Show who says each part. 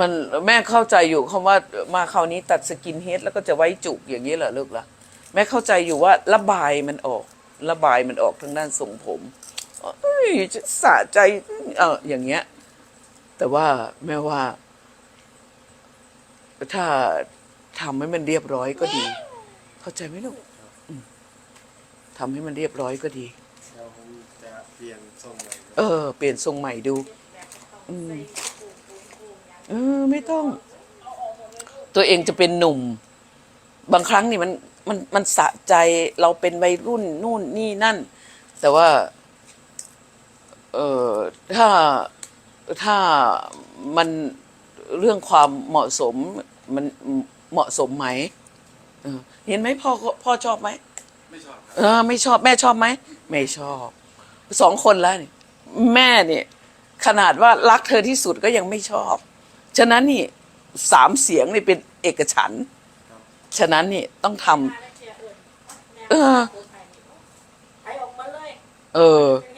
Speaker 1: มันแม่เข้าใจอยู่คำว่ามาคราวนี้ตัดสกินเฮดแล้วก็จะไว้จุกอย่างนี้เหรอลูกล่ะแม่เข้าใจอยู่ว่าระบายมันออก ระบายมันออกทางด้านทรงผมเอ้ยจะสะใจเอออย่างเงี้ย แต่ว่าแม่ว่า ถ้าทำให้มันเรียบร้อยก็ดี เข้าใจไหมลูกอืมทำให้มันเรียบร้อยก็ดี
Speaker 2: เราคงจะเปลี่ยนทรงใหม่
Speaker 1: เออ เปลี่ยนทรงใหม่ดู อืม เออ ไม่ต้อง ตัวเองจะเป็นหนุ่ม บางครั้งนี่มันมันมันสะใจเราเป็นวัยรุ่นนู่นนี่นั่น แต่ว่า เออถ้าถ้ามันเรื่องความเหมาะสมมันเหมาะสมไหมเออเห็นไหมพ่อพ่อชอบไหม
Speaker 2: ไม่ชอบครับ
Speaker 1: เออไม่ชอบแม่ชอบไหมไม่ชอบสองคนแล้วนี่แม่เนี่ยขนาดว่ารักเธอที่สุดก็ยังไม่ชอบ ฉะนั้นนี่สามเสียงนี่เป็นเอกฉันท์ฉะนั้นนี่ต้องทำ เออ
Speaker 3: ไอออกมาเลย
Speaker 1: เออ
Speaker 3: เป็น